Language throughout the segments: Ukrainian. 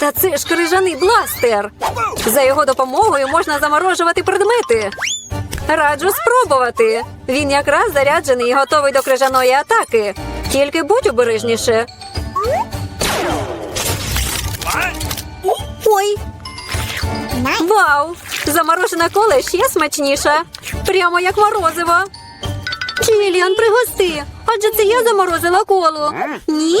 та це ж крижаний бластер. За його допомогою можна заморожувати предмети. Раджу спробувати. Він якраз заряджений і готовий до крижаної атаки. Тільки будь обережніше. Ой. Вау! Заморожена кола ще смачніша. Прямо як морозиво. Джиліан, пригости. Адже це я заморозила колу. Ні?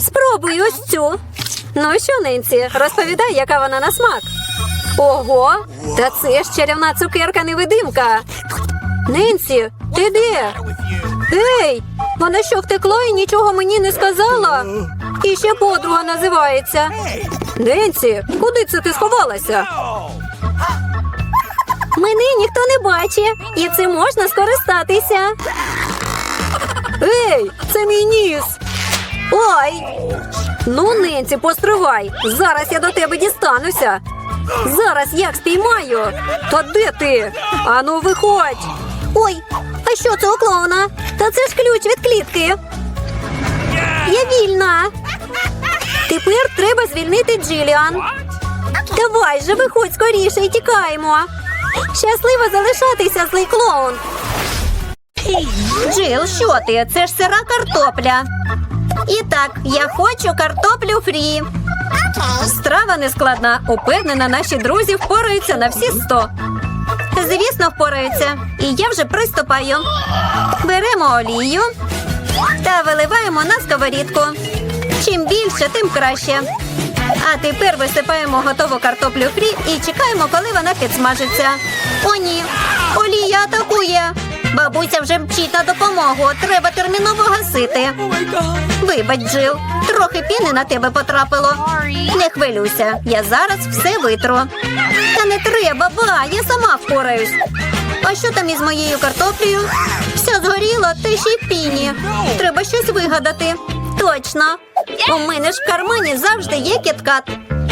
Спробуй ось цю. Ну що, Ненсі, розповідай, яка вона на смак. Ого, та це ж чарівна цукерка-невидимка. Ненсі, ти де? Ей, вона що втекла і нічого мені не сказала? І ще подруга називається. Ненсі, куди це ти сховалася? Мене ніхто не бачить, і цим можна скористатися. Ей, це мій ніс. Ой. Ну, Ненці, постривай. Зараз я до тебе дістануся. Зараз як спіймаю. Та де ти? Ану, виходь. Ой, а що це у клоуна? Та це ж ключ від клітки. Я вільна. Тепер треба звільнити Джиліан. Давай же, виходь скоріше і тікаємо. Щасливо залишатися, злий клоун. Джил, що ти? Це ж сира картопля. І так, я хочу картоплю фрі. Страва нескладна. Упевнена, наші друзі впораються на всі сто. Звісно, впораються. І я вже приступаю. Беремо олію та виливаємо на сковорідку. Чим більше, тим краще. А тепер висипаємо готову картоплю фрі і чекаємо, коли вона підсмажиться. О, ні, олія атакує. Бабуся вже мчить на допомогу. Треба терміново гасити. Вибач, Джил, трохи піни на тебе потрапило. Не хвилюйся, я зараз все витру. Та не треба, ба, я сама впораюсь. А що там із моєю картоплею? Все згоріло, та ще й піні. Треба щось вигадати. Точно. У мене ж в кармані завжди є кіткат.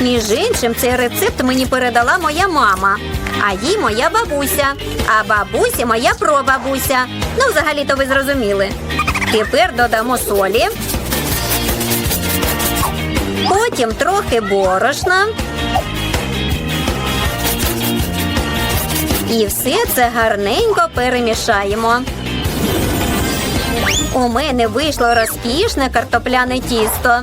Між іншим, цей рецепт мені передала моя мама, а їй моя бабуся, а бабусі моя прабабуся. Ну, взагалі-то ви зрозуміли. Тепер додамо солі. Потім трохи борошна. І все це гарненько перемішаємо. У мене вийшло розкішне картопляне тісто.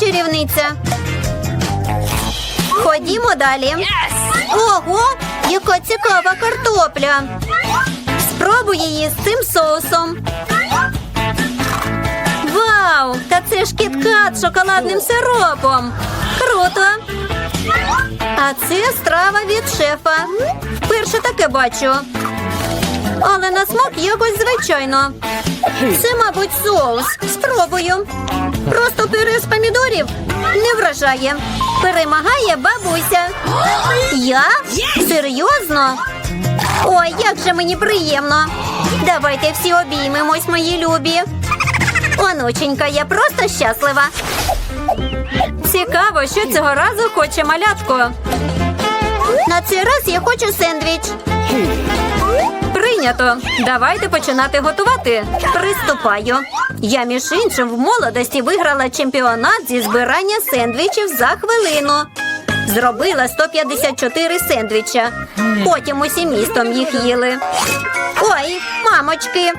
Чарівниця. Ходімо далі. Ого, яка цікава картопля. Спробуй її з цим соусом. Вау! Та це ж кіткат з шоколадним сиропом. Круто! А це страва від шефа. Вперше таке бачу. Але на смак якось звичайно. Це, мабуть, соус. Спробую. Просто пюре з помідорів не вражає. Перемагає бабуся. Я? Серйозно? Ой, як же мені приємно. Давайте всі обіймемось, мої любі. Онученька, я просто щаслива. Цікаво, що цього разу хоче малятко. На цей раз я хочу сендвіч. Прийнято. Давайте починати готувати. Приступаю. Я, між іншим, в молодості виграла чемпіонат зі збирання сендвічів за хвилину. Зробила 154 сендвіча. Потім усім містом їх їли. Ой, мамочки.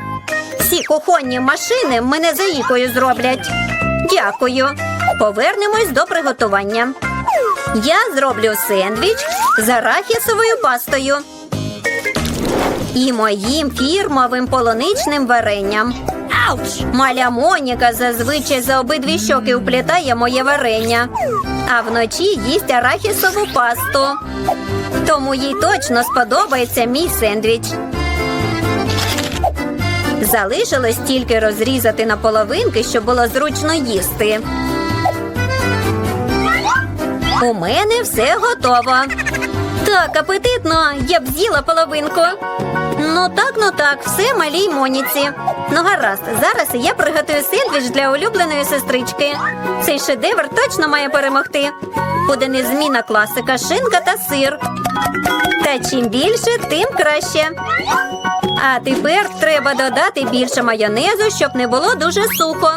Всі кухонні машини мене заїкою зроблять. Дякую. Повернемось до приготування. Я зроблю сендвіч з арахісовою пастою і моїм фірмовим полуничним варенням. Ауч! Маля Моніка зазвичай за обидві щоки уплітає моє варення. а вночі їсть арахісову пасту. Тому їй точно сподобається мій сендвіч. Залишилось тільки розрізати на половинки, щоб було зручно їсти. У мене все готово. Так, апетитно, я б з'їла половинку. Ну так, ну так, все малій Моніці. Ну гаразд, зараз я приготую сендвіч для улюбленої сестрички. Цей шедевр точно має перемогти. Буде незмінна класика, шинка та сир. Та чим більше, тим краще. А тепер треба додати більше майонезу, щоб не було дуже сухо.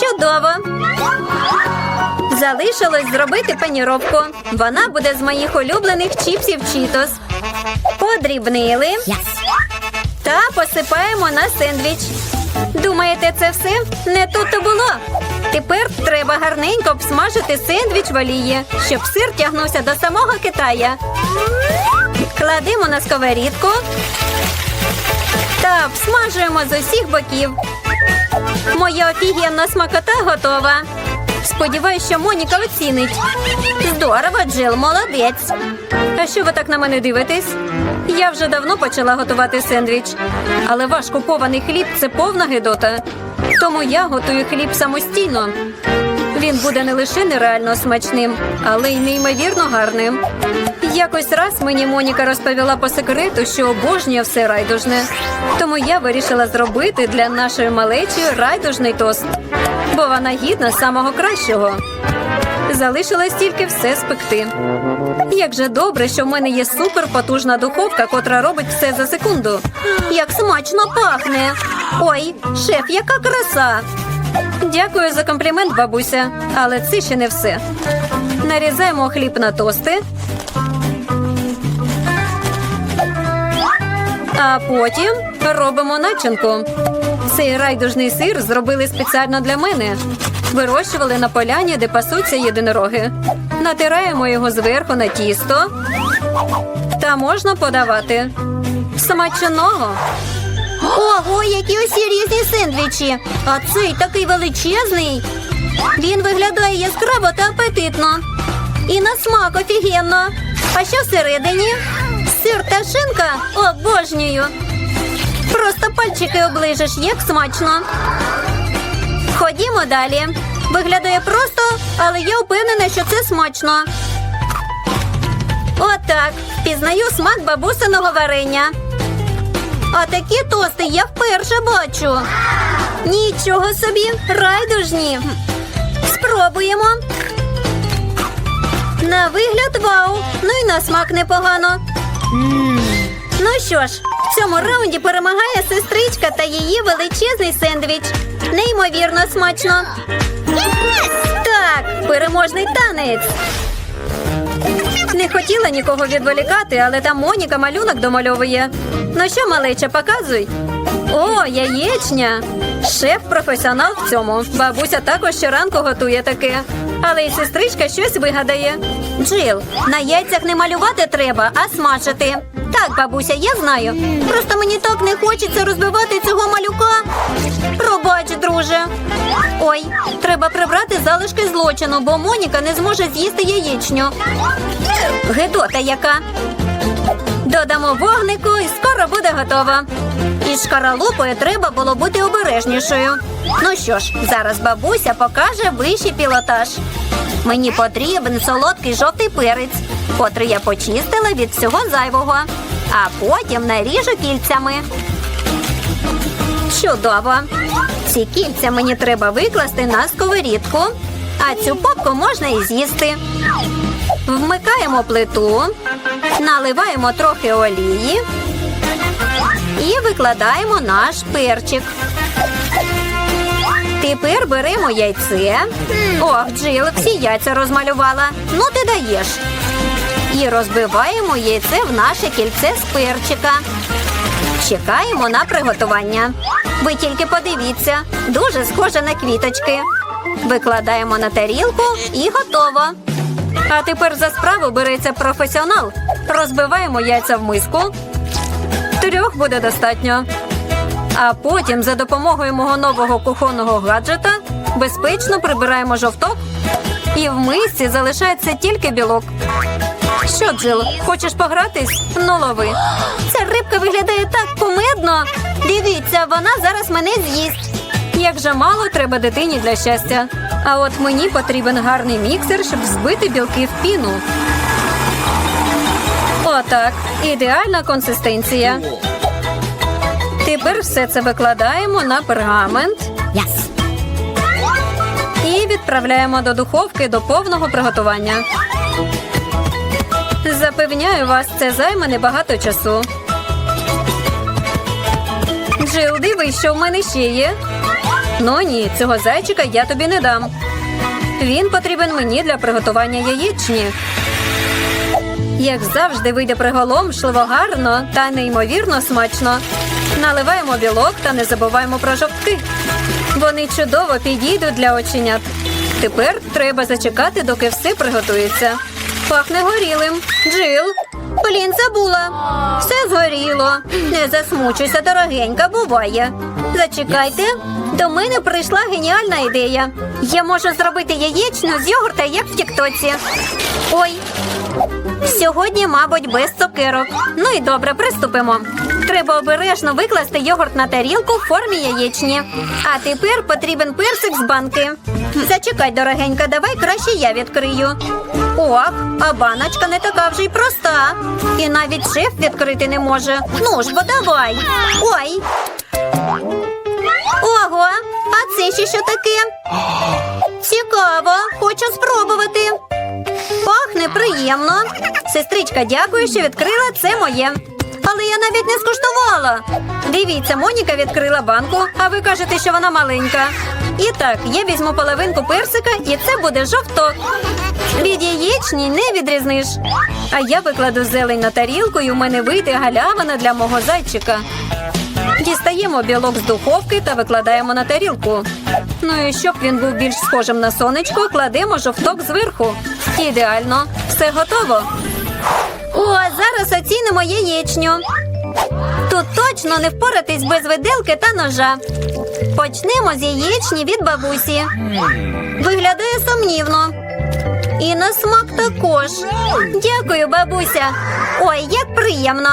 Чудово! Залишилось зробити паніровку. Вона буде з моїх улюблених чіпсів Чітос. Подрібнили та посипаємо на сендвіч. Думаєте, це все? Не тут то було. Тепер треба гарненько обсмажити сендвіч в олії, щоб сир тягнувся до самого Китая. Кладемо на сковорідку та обсмажуємо з усіх боків. Моя офігенна смакота готова. Сподіваюсь, що Моніка оцінить. Здорово, Джил, молодець. А що ви так на мене дивитесь? Я вже давно почала готувати сендвіч, але ваш купований хліб це повна гидота. Тому я готую хліб самостійно. Він буде не лише нереально смачним, але й неймовірно гарним. Якось раз мені Моніка розповіла по секрету, що обожнює все райдужне. Тому я вирішила зробити для нашої малечі райдужний тост, бо вона гідна самого кращого. Залишилось тільки все спекти. Як же добре, що в мене є суперпотужна духовка, котра робить все за секунду. Як смачно пахне! Ой, шеф, яка краса! Дякую за комплімент, бабуся, але це ще не все. Нарізаємо хліб на тости. А потім робимо начинку. Цей райдужний сир зробили спеціально для мене. Вирощували на поляні, де пасуться єдинороги. Натираємо його зверху на тісто. Та можна подавати. Смачного. Ого, які усі різні сендвічі. А цей такий величезний. Він виглядає яскраво та апетитно. І на смак офігенно. А що всередині? Сир та шинка? Обожнюю. Просто пальчики оближеш, як смачно. Ходімо далі. Виглядає просто, але я впевнена, що це смачно. Отак. Пізнаю смак бабусиного варення. А такі тости я вперше бачу. Нічого собі, райдужні. Спробуємо. На вигляд вау. Ну і на смак непогано. Ну що ж, в цьому раунді перемагає сестричка та її величезний сендвіч. Неймовірно смачно. Так, переможний танець. Не хотіла нікого відволікати, але там Моніка малюнок домальовує. Ну що, малеча, показуй. О, яєчня. Шеф професіонал в цьому. Бабуся також щоранку готує таке. Але й сестричка щось вигадає. Джил, на яйцях не малювати треба, а смажити. Так, бабуся, я знаю. Просто мені так не хочеться розбивати цього малюка. Пробач, друже. Ой, треба прибрати залишки злочину, бо Моніка не зможе з'їсти яєчню. Гедота яка. Додамо вогнику і скоро буде готово. Із шкаралупою треба було бути обережнішою. Ну що ж, зараз бабуся покаже вищий пілотаж. Мені потрібен солодкий жовтий перець, котрий я почистила від всього зайвого, а потім наріжу кільцями. Чудово! Ці кільця мені треба викласти на сковорідку, а цю попку можна і з'їсти. Вмикаємо плиту, наливаємо трохи олії і викладаємо наш перчик. Тепер беремо яйце. Ох, Джил, всі яйця розмалювала. Ну ти даєш. І розбиваємо яйце в наше кільце з перчика. Чекаємо на приготування. Ви тільки подивіться, дуже схоже на квіточки. Викладаємо на тарілку і готово. А тепер за справу береться професіонал. Розбиваємо яйця в миску. Трьох буде достатньо. А потім за допомогою мого нового кухонного гаджета Безпечно прибираємо жовток, і в мисці залишається тільки білок. Що, Джил, хочеш погратись? Ну лови. Ця рибка виглядає так кумедно. Дивіться, вона зараз мене з'їсть. Як же мало треба дитині для щастя. А от мені потрібен гарний міксер, щоб збити білки в піну. Отак. Ідеальна консистенція. Тепер все це викладаємо на пергамент. І відправляємо до духовки до повного приготування. Запевняю вас, це займе небагато часу. Джил, дивись, що в мене ще є. Ну ні, цього зайчика я тобі не дам. Він потрібен мені для приготування яєчні. Як завжди, вийде приголомшливо гарно та неймовірно смачно. Наливаємо білок та не забуваємо про жовтки. Вони чудово підійдуть для оченят. Тепер треба зачекати, доки все приготується. Пахне горілим. Джил. Блін, забула. Все згоріло. Не засмучуйся, дорогенька, буває. Зачекайте. До мене прийшла геніальна ідея. Я можу зробити яєчню з йогурта, як в тіктоці. Ой, Сьогодні, мабуть, без цукерок. Ну і добре, приступимо. Треба обережно викласти йогурт на тарілку в формі яєчні. А тепер потрібен персик з банки. Зачекай, дорогенька, давай краще я відкрию. Ох, а баночка не така вже й проста. І навіть шеф відкрити не може. Ну ж, бо давай. Ой. Ого, а це ще що таке? Цікаво, хочу спробувати. Пахне приємно. Сестричка, дякую, що відкрила це моє. Але я навіть не скуштувала. Дивіться, Моніка відкрила банку, а ви кажете, що вона маленька. І так, я візьму половинку персика, і це буде жовток. Від яєчні не відрізниш. А я викладу зелень на тарілку, і у мене вийде галявина для мого зайчика. Дістаємо білок з духовки та викладаємо на тарілку. Ну і щоб він був більш схожим на сонечко, кладемо жовток зверху. Ідеально, все готово. О, зараз оцінимо яєчню. Тут точно не впоратись без виделки та ножа. Почнемо з яєчні від бабусі. Виглядає сумнівно. І на смак також. Дякую, бабуся. Ой, як приємно.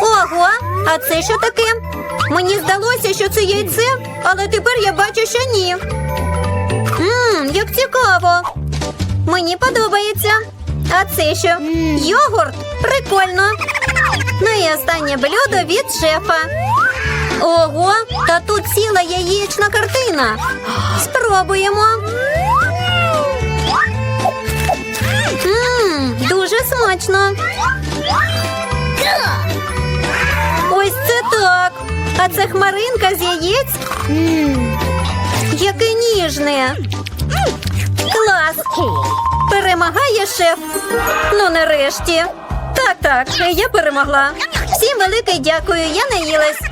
Ого, а це що таке? Мені здалося, що це яйце, але тепер я бачу, що ні. Ммм, як цікаво. Мені подобається. А це що? Йогурт? Прикольно. Ну і останнє блюдо від шефа. Ого, та тут ціла яєчна картина. Спробуємо. Ммм, дуже смачно. Ось це так. А це хмаринка з яєць. Яке ніжне. Клас. Перемагає шеф. Ну, нарешті. Так, так, я перемогла. Всім велике дякую, я наїлась.